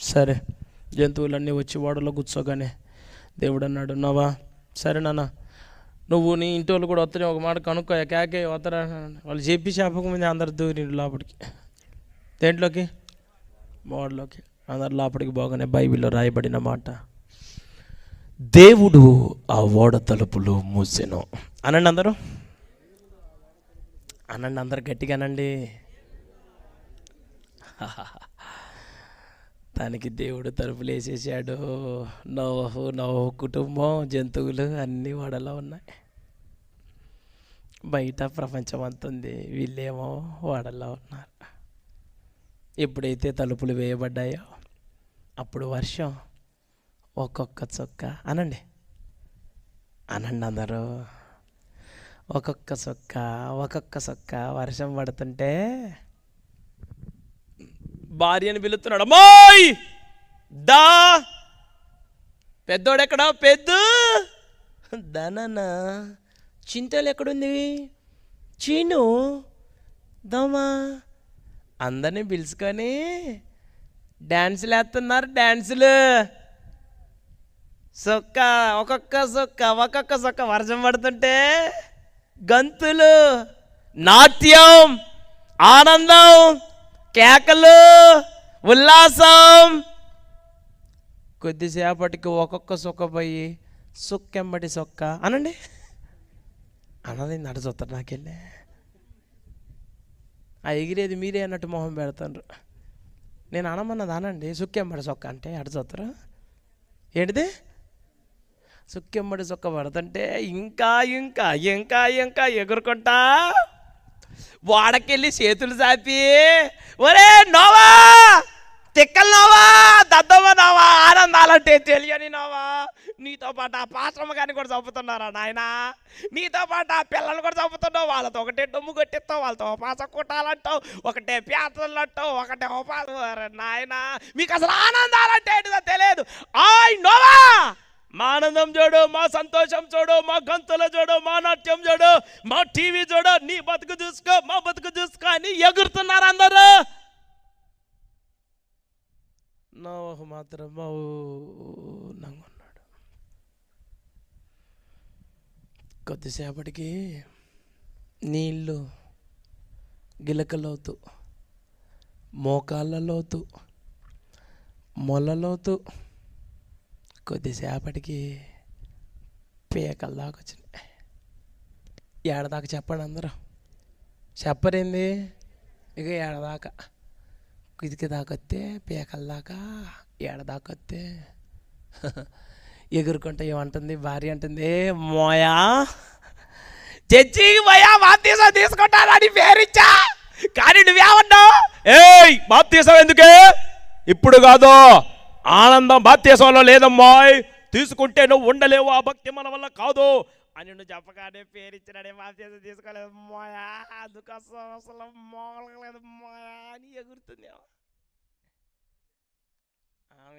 సరే జంతువులన్నీ వచ్చి ఓడలో కూర్చోగానే దేవుడు అన్నాడు నవా సరే నాన్న నువ్వు నీ ఇంటి వాళ్ళు కూడా వస్తానే ఒక మాట కనుక్కో కేకే వస్తారా వాళ్ళు చెప్పి చెప్పకముందే అందరు దూరి లోపలికి. దేంట్లోకి? మోడలోకి. అందరు లోపలికి పోగానే బైబిల్లో రాయబడిన మాట దేవుడు ఆ ఓడ తలుపులు మూసెను. అనండి అందరూ? అనండి అందరు గట్టిగా అనండి తనకి దేవుడు తలుపులు వేసేసాడు నవహు నవ్వు కుటుంబం జంతువులు అన్నీ వడలో ఉన్నాయి. బయట ప్రపంచం అంతా ఉంది వీళ్ళేమో వడలో ఉన్నారు. ఎప్పుడైతే తలుపులు వేయబడ్డాయో అప్పుడు వర్షం ఒక్కొక్క చొక్క అనండి. అనండి అందరూ. ఒక్కొక్క చొక్క ఒక్కొక్క చొక్క వర్షం పడుతుంటే భార్యను పిలుస్తున్నాడు. అమ్మాయి! దా! పెద్దోడెక్కడ? పెద్ద! దననా చింతలు ఎక్కడుంది? చీను! దమా అందరినీ పిలుచుకొని డ్యాన్సులు వేస్తున్నారు డ్యాన్సులు సొక్క ఒక్కొక్క సొక్క ఒక్కొక్క సొక్క వర్షం పడుతుంటే గంతులు నాట్యం ఆనందం కేకలు ఉల్లాసం. కొద్దిసేపటికి ఒక్కొక్క సుఖపోయి పోయి సుక్కెంబడి సొక్క. అనండి? అన్నది నడుచుతారు నాకెళ్ళి. ఆ ఎగిరేది మీరే అన్నట్టు మొహం పెడతారు నేను అనమన్నది అనండి సుక్కెంబడి సొక్క అంటే అడుచుతారు ఏంటిది? సుక్కెంబడి సొక్క పడుతుంటే ఇంకా ఇంకా ఇంకా ఇంకా ఎగురుకుంటా. వాడకెళ్ళి చేతులు చాపి ఒరే నోవా తిక్కలు నోవా దద్దమ్మ నోవా ఆనందాలంటే తెలియని నోవా. నీతో పాటు ఆ పాశ్రమ గారిని కూడా చంపుతున్నారా నాయనా? నీతో పాటు ఆ పిల్లల్ని కూడా చంపుతున్నావు. వాళ్ళతో ఒకటే డొమ్ము కొట్టిస్తావు వాళ్ళతో ఉపాస కుట్టాలంటావు ఒకటే పేతలు అంటావు ఒకటే ఉపాస. నాయనా మీకు అసలు ఆనందాలంటే ఏంటిదో తెలియదు. ఆయ్ నోవా మా ఆనందం చూడు మా సంతోషం చూడు మా గంతులు చూడు మా నాట్యం చూడు మా టీవీ చూడు నీ బతుకు చూసుకో మా బతుకు చూసుకో అని ఎగురుతున్నారు అందరూ. నోహు మాత్రం మౌనంగా ఉన్నాడు. కొద్దిసేపటికి నీళ్ళు గిలకలోతు మోకాళ్ళలోతు మొలలోతు కొద్దిసేపటికి పీకల దాకా వచ్చినాయి ఏడదాకా చెప్పండి అందరూ. చెప్పరేంది? ఇక ఏడదాకా. ఇదికి దాకా వస్తే పీకల దాకా ఏడదాకా వస్తే ఎగురుకుంటా ఏమంటుంది? భార్య అంటుంది మోయా? చర్చి పోయా బాప్తీసం తీసుకుంటానని పేరిచ్చా? కానీ నువ్వేమన్నావు? ఏయ్ బాప్తీసం ఎందుకే? ఇప్పుడు కాదు. ఆనందం బాప్తీసంలో లేదమ్మాయ్ తీసుకుంటే నువ్వు ఉండలేవు ఆ భక్తి మన వల్ల కాదు అని నువ్వు చెప్పగానే పేరిచ్చినాడే బాప్తీసం తీసుకోలేదు మోయా అందుకోసం అసలు మోగలేదు మోయా అని ఎగురుతుంది ఆమె.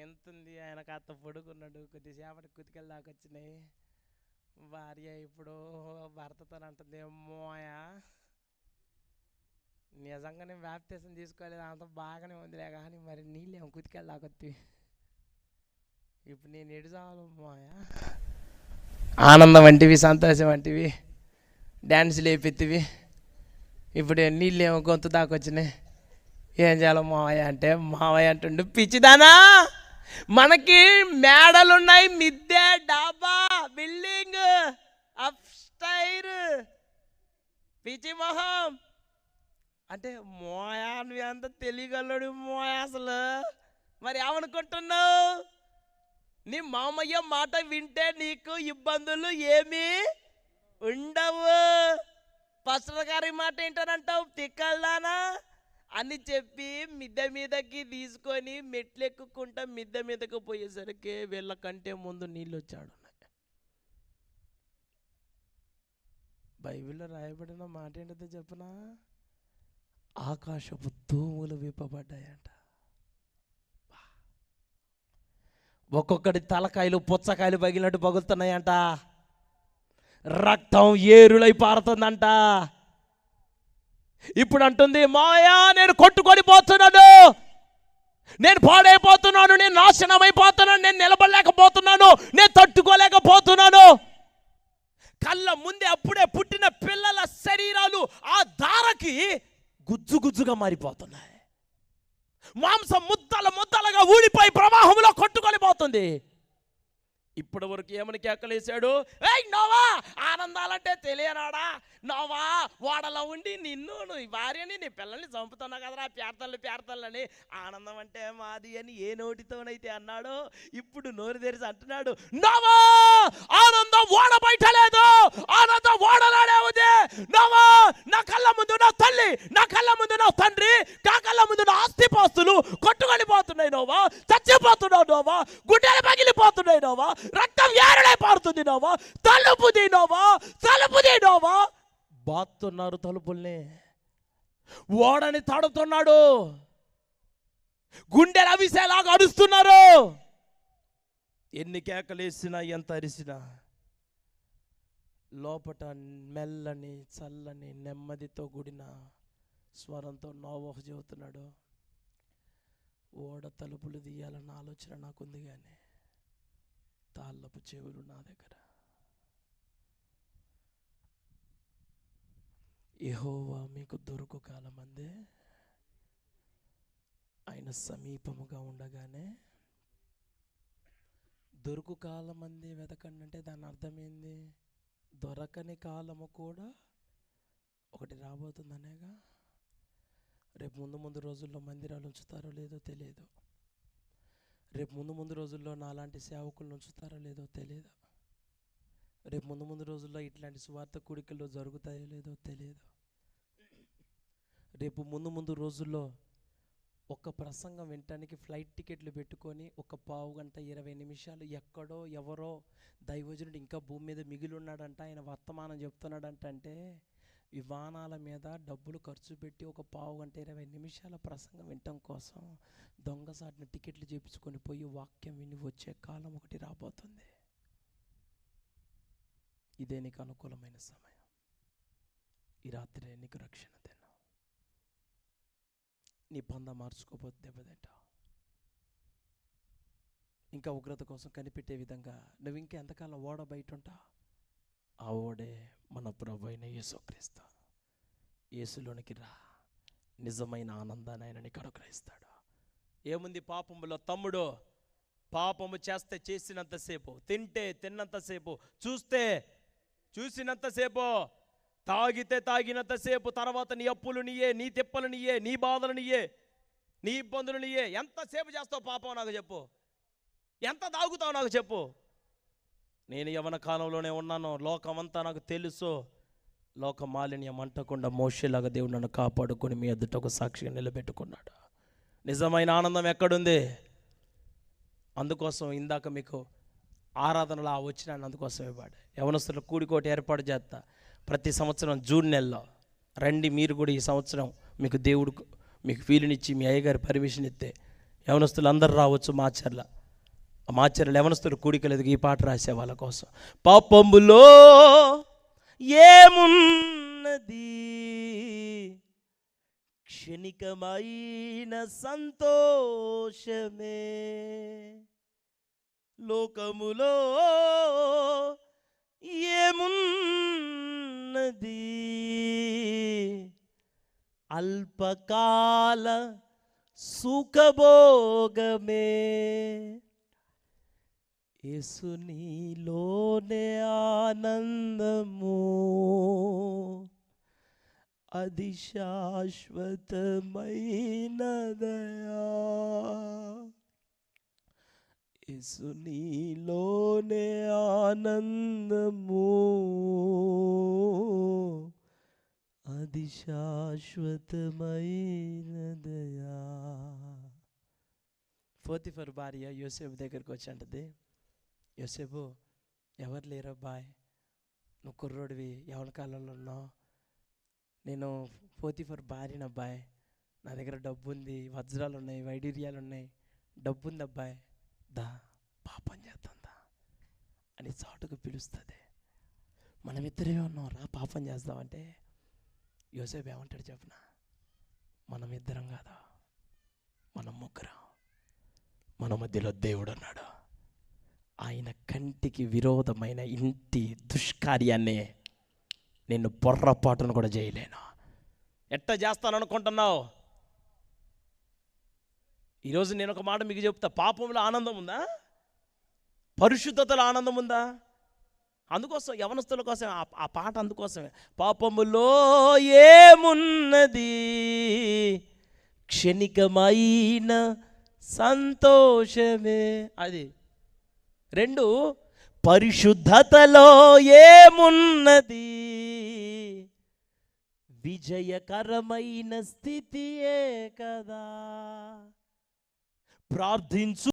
ఎంతుంది? ఆయన కాస్త పడుకున్నాడు కొద్దిసేపటి కుతికెళ్ళ దాకా వచ్చినాయి భార్య ఇప్పుడు భర్తతో అంటుంది మోయా నిజంగానే బ్యాప్తీసం తీసుకోలేదు అంత బాగానే ఉందిలే కానీ మరి నీళ్ళు కుతికెళ్ళ దాకా ఇప్పుడు నేను ఎడుచాలు మోయా ఆనందం వంటివి సంతోషం వంటివి డ్యాన్స్ లేపెత్తివి ఇప్పుడు నీళ్ళేమో గొంతు దాకా వచ్చినాయి ఏం చేయాలి మావయ్య అంటే మావయ్య అంటుండు పిచ్చిదానా మనకి మేడలున్నాయి మిద్దె డాబా బిల్డింగ్ అప్ స్టైర్ పిచ్చి మొహం. అంటే మోయా నువ్వు ఎంత తెలియగలడు మోయా అసలు. మరి ఏమనుకుంటున్నావు? నీ మామయ్య మాట వింటే నీకు ఇబ్బందులు ఏమీ ఉండవు. పసర గారి మాట ఏంటనంటావు? తిక్కల్లానా? అని చెప్పి మిద్దె మీదకి తీసుకొని మెట్లెక్కుకుంటా మిద్దె మీదకి పోయేసరికి వీళ్ళకంటే ముందు నీళ్ళు వచ్చాడు బైబిల్లో రాయబడిన మాట ఏంటో చెప్పనా? ఆకాశపు తూములు విప్పబడ్డాయంట. ఒక్కొక్కటి తలకాయలు పుచ్చకాయలు పగిలినట్టు పగులుతున్నాయంట. రక్తం ఏరులై పారుతుందంట. ఇప్పుడు అంటుంది మాయా నేను కొట్టుకొని పోతున్నాను. నేను పాడైపోతున్నాను నేను నాశనమైపోతున్నాను నేను నిలబడలేకపోతున్నాను నేను తట్టుకోలేకపోతున్నాను. కళ్ళ ముందే అప్పుడే పుట్టిన పిల్లల శరీరాలు ఆ ధారకి గుజ్జు గుజ్జుగా మారిపోతున్నాయి. మాంసం ముద్దల ముద్దలుగా ఊడిపోయి ప్రవాహంలో కొట్టుకొని పోతుంది. ఇప్పటి వరకు ఏమని కేకలేశాడు? ఏయ్ నోవా! ఆనందాలంటే తెలియనాడా? నోవా వాడలో ఉండి నిన్ను నీ భార్యని నీ పిల్లల్ని చంపుతున్నావు కదరా పేర్తల్ని పేర్తల్లని. ఆనందం అంటే మాది అని ఏ నోటితోనైతే అన్నాడు ఇప్పుడు నోరు తెరిచి అంటున్నాడు నోవా! ఆనందం ఓడ బయట లేదు. ఆనందం ఓడలాడే ఉంది. నోవా నా కళ్ళ ముందు నా తల్లి నా కళ్ళ ముందు నా తండ్రి నా కళ్ళ ముందు నా ఆస్తిపాస్తులు కొట్టుకొని పోతున్నాయి నోవా. చచ్చిపోతున్నావు నోవా. గుడ్డలు నోవా రక్తం ఏరలే పారుతుంది నోవా తలుపు తీనోవా తలుపు తీనోవా బాతున్నారు తలుపుల్ని. ఓడని తడుతున్నాడు. గుండె అవిసేలాగా అరుస్తున్నారు. ఎన్ని కేకలేసినా ఎంత అరిసినా లోపట మెల్లని చల్లని నెమ్మదితో కూడిన స్వరంతో నోవహు చెబుతున్నాడు. ఓడ తలుపులు తీయాలన్న ఆలోచన నాకుంది కానీ తాళ్ళపు చెవులు నా దగ్గర. ఎహోవా మీకు దొరుకు కాలమందే. ఆయన సమీపముగా ఉండగానే దొరుకు కాలమంది వెతకండి అంటే దాని అర్థం ఏంది దొరకని కాలము కూడా ఒకటి రాబోతుందనేగా? రేపు ముందు ముందు రోజుల్లో మందిరాలు ఉంచుతారో లేదో తెలియదు. రేపు ముందు ముందు రోజుల్లో నాలాంటి సేవకులను ఉంచుతారో లేదో తెలియదు రేపు ముందు ముందు రోజుల్లో ఇట్లాంటి సువార్త కూడికల్లో జరుగుతాయో లేదో తెలియదు రేపు ముందు ముందు రోజుల్లో ఒక ప్రసంగం వినటానికి ఫ్లైట్ టికెట్లు పెట్టుకొని ఒక పావు గంట ఇరవై నిమిషాలు ఎక్కడో ఎవరో దైవజనుడు ఇంకా భూమి మీద మిగిలి ఉన్నాడంట ఆయన వర్తమానం చెప్తున్నాడంట అంటే విమానాల మీద డబ్బులు ఖర్చు పెట్టి ఒక పావు గంట ఇరవై నిమిషాల ప్రసంగం వినటం కోసం దొంగసాటిన టికెట్లు చేపించుకొని పోయి వాక్యం విని వచ్చే కాలం ఒకటి రాబోతుంది. ఇదే నీకు అనుకూలమైన సమయం. ఈ రాత్రి నీకు రక్షణ తిన్నావు నీ పంద మార్చుకోపోతే దెబ్బతింటావు ఇంకా ఉగ్రత కోసం కనిపెట్టే విధంగా నువ్వు ఇంకా ఎంతకాలం ఓడ బయట ఉంటావు ఆవిడే మన ప్రభు అయిన యేసుక్రీస్తు. యేసులోనికి రా. నిజమైన ఆనందాన్ని ఆయన నీకు అనుగ్రహిస్తాడు. ఏముంది పాపములో? తమ్ముడు పాపము చేస్తే చేసినంతసేపు తింటే తిన్నంతసేపు చూస్తే చూసినంతసేపు తాగితే తాగినంతసేపు తర్వాత నీ అప్పులు నీయే నీ తిప్పలు నీయే నీ బాధలు నీయే నీ ఇబ్బందులు నీయే ఎంతసేపు చేస్తావు పాపం నాకు చెప్పు? ఎంత తాగుతావు నాకు చెప్పు? నేను యవన కాలంలోనే ఉన్నాను. లోకమంతా నాకు తెలుసు. లోక మాలిన్యం అంటకుండా మోషేలాగా దేవుడు నన్ను కాపాడుకొని మీ ఎదుట ఒక సాక్షిగా నిలబెట్టుకున్నాడు. నిజమైన ఆనందం ఎక్కడుంది? అందుకోసం ఇందాక మీకు ఆరాధనలు ఆ వచ్చిన అందుకోసం ఇవ్వడు యవనస్తులు కూడికోటి ఏర్పాటు చేస్తా. ప్రతి సంవత్సరం జూన్ నెలలో రండి మీరు కూడా ఈ సంవత్సరం మీకు దేవుడు మీకు వీలునిచ్చి మీ అయ్యగారి పర్మిషన్ ఇస్తే యవనస్తులు అందరు రావచ్చు మాచర్ల మాచర్ల యవనస్తులు కూడికలేదు ఈ పాట రాసే వాళ్ళ కోసం. పాపంబులో ఏమున్నది? క్షణికమైన సంతోషమే. లోకములో ఏమున్నది? అల్పకాల సుఖభోగమే. యేసు నీలోనే ఆనందము. అది శాశ్వతమైనదయా యేసు నీలోనే ఆనందము. అది శాశ్వతమైనదయా ఫోతిఫర్ భార్య యోసేపు దగ్గరికి వచ్చి అంటది యోసేపు ఎవరు లేరు అబ్బాయ్? నువ్వు కుర్రోడివి ఎవరి కాలంలో ఉన్నావు? నేను ఫోతిఫర్ భార్యను అబ్బాయ్. నా దగ్గర డబ్బు ఉంది వజ్రాలు ఉన్నాయి వైడూర్యాలు ఉన్నాయి డబ్బు ఉంది అబ్బాయ్. దా పాపం చేద్దాందా అని చాటుకు పిలుస్తుంది. మనమిద్దరే ఉన్నాం రా పాపం చేస్తామంటే యోసేపు ఏమంటాడు చెప్పిన? మనం ఇద్దరం కాదా? మనం ముగ్గురం. మన మధ్యలో దేవుడు ఉన్నాడు. ఆయన కంటికి విరోధమైన ఇంటి దుష్కార్యాన్ని నేను పొర్రపాటును కూడా చేయలేను? ఎట్ట చేస్తాననుకుంటున్నావు? ఈరోజు నేను ఒక మాట మీకు చెప్తా. పాపంలో ఆనందం ఉందా? పరిశుద్ధతలో ఆనందం ఉందా? అందుకోసం యవనస్తుల కోసం ఆ పాట అందుకోసమే. పాపములో ఏమున్నది? క్షణికమైన సంతోషమే. అది రెండు పరిశుద్ధతలో ఏమున్నది? విజయకరమైన స్థితియే కదా. ప్రార్థించు